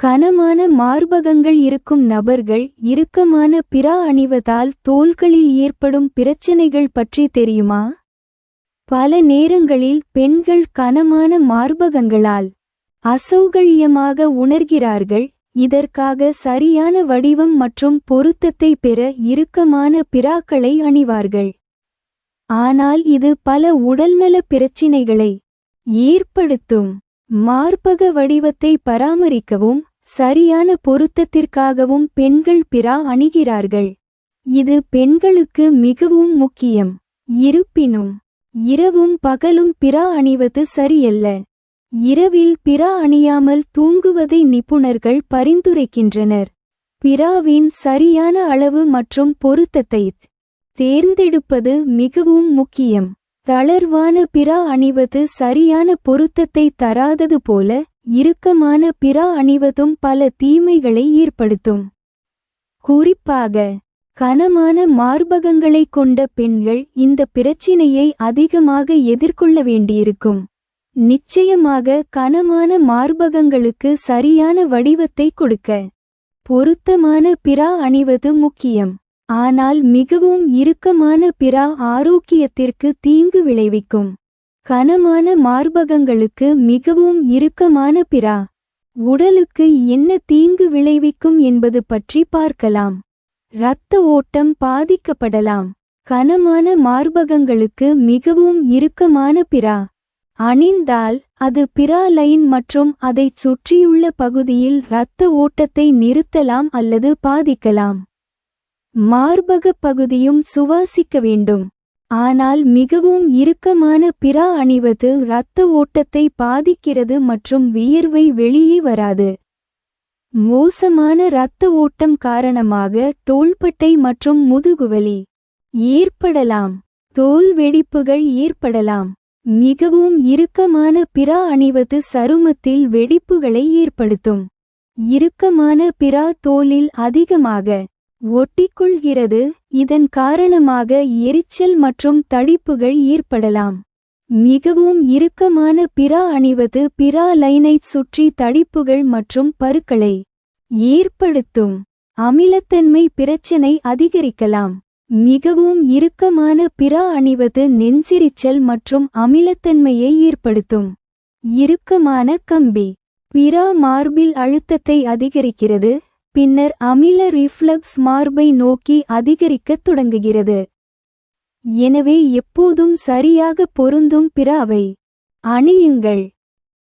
கனமான மார்பகங்கள் இருக்கும் நபர்கள் இறுக்கமான பிரா அணிவதால் தோள்களில் ஏற்படும் பிரச்சனைகள் பற்றி தெரியுமா? பல நேரங்களில் பெண்கள் கனமான மார்பகங்களால் அசௌகரியமாக உணர்கிறார்கள். இதற்காக சரியான வடிவம் மற்றும் பொருத்தத்தை பெற இறுக்கமான பிராக்களை அணிவார்கள். ஆனால் இது பல உடல்நல பிரச்சினைகளை ஏற்படுத்தும். மார்பக வடிவத்தை பராமரிக்கவும் சரியான பொருத்தத்திற்காகவும் பெண்கள் பிரா அணிகிறார்கள். இது பெண்களுக்கு மிகவும் முக்கியம். இருப்பினும் இரவும் பகலும் பிரா அணிவது சரியல்ல. இரவில் பிரா அணியாமல் தூங்குவதை நிபுணர்கள் பரிந்துரைக்கின்றனர். பிராவின் சரியான அளவு மற்றும் பொருத்தத்தை தேர்ந்தெடுப்பது மிகவும் முக்கியம். தளர்வான பிரா அணிவது சரியான பொருத்தத்தை தராதது போல இறுக்கமான பிரா அணிவதும் பல தீமைகளை ஏற்படுத்தும். குறிப்பாக கனமான மார்பகங்களை கொண்ட பெண்கள் இந்த பிரச்சினையை அதிகமாக எதிர்கொள்ள வேண்டியிருக்கும். நிச்சயமாக கனமான மார்பகங்களுக்கு சரியான வடிவத்தை கொடுக்க. பொருத்தமான பிரா அணிவது முக்கியம். ஆனால் மிகவும் இறுக்கமான பிறா ஆரோக்கியத்திற்கு தீங்கு விளைவிக்கும். கனமான மார்பகங்களுக்கு மிகவும் இறுக்கமான பிறா. உடலுக்கு என்ன தீங்கு விளைவிக்கும் என்பது பற்றி பார்க்கலாம். இரத்த ஓட்டம் பாதிக்கப்படலாம். கனமான மார்பகங்களுக்கு மிகவும் இறுக்கமான பிறா. அணிந்தால் அது பிறா லைன் மற்றும் அதைச் சுற்றியுள்ள பகுதியில் இரத்த ஓட்டத்தை நிறுத்தலாம் அல்லது பாதிக்கலாம். மார்பகப் பகுதியும் சுவாசிக்க வேண்டும். ஆனால் மிகவும் இறுக்கமான பிரா அணிவது இரத்த ஓட்டத்தை பாதிக்கிறது மற்றும் வியர்வை வெளியே வராது. மோசமான இரத்த ஓட்டம் காரணமாக தோள்பட்டை மற்றும் முதுகுவலி ஏற்படலாம். தோல் வெடிப்புகள் ஏற்படலாம். மிகவும் இறுக்கமான பிரா அணிவது சருமத்தில் வெடிப்புகளை ஏற்படுத்தும். இறுக்கமான பிரா தோலில் அதிகமாக ஒட்டிக்கொள்கிறது. இதன் காரணமாக எரிச்சல் மற்றும் தடிப்புகள் ஏற்படலாம். மிகவும் இறுக்கமான பிரா அணிவது பிரா லைனைச் சுற்றி தடிப்புகள் மற்றும் பருக்களை ஏற்படுத்தும். அமிலத்தன்மை பிரச்சினை அதிகரிக்கலாம். மிகவும் இறுக்கமான பிரா அணிவது நெஞ்செரிச்சல் மற்றும் அமிலத்தன்மையை ஏற்படுத்தும். இறுக்கமான கம்பி. பிரா மார்பில் அழுத்தத்தை அதிகரிக்கிறது. பின்னர் அமில ரிஃப்ளக்ஸ் மார்பை நோக்கி அதிகரிக்கத் தொடங்குகிறது. எனவே எப்போதும் சரியாக பொருந்தும் பிற அவை. அணியுங்கள்.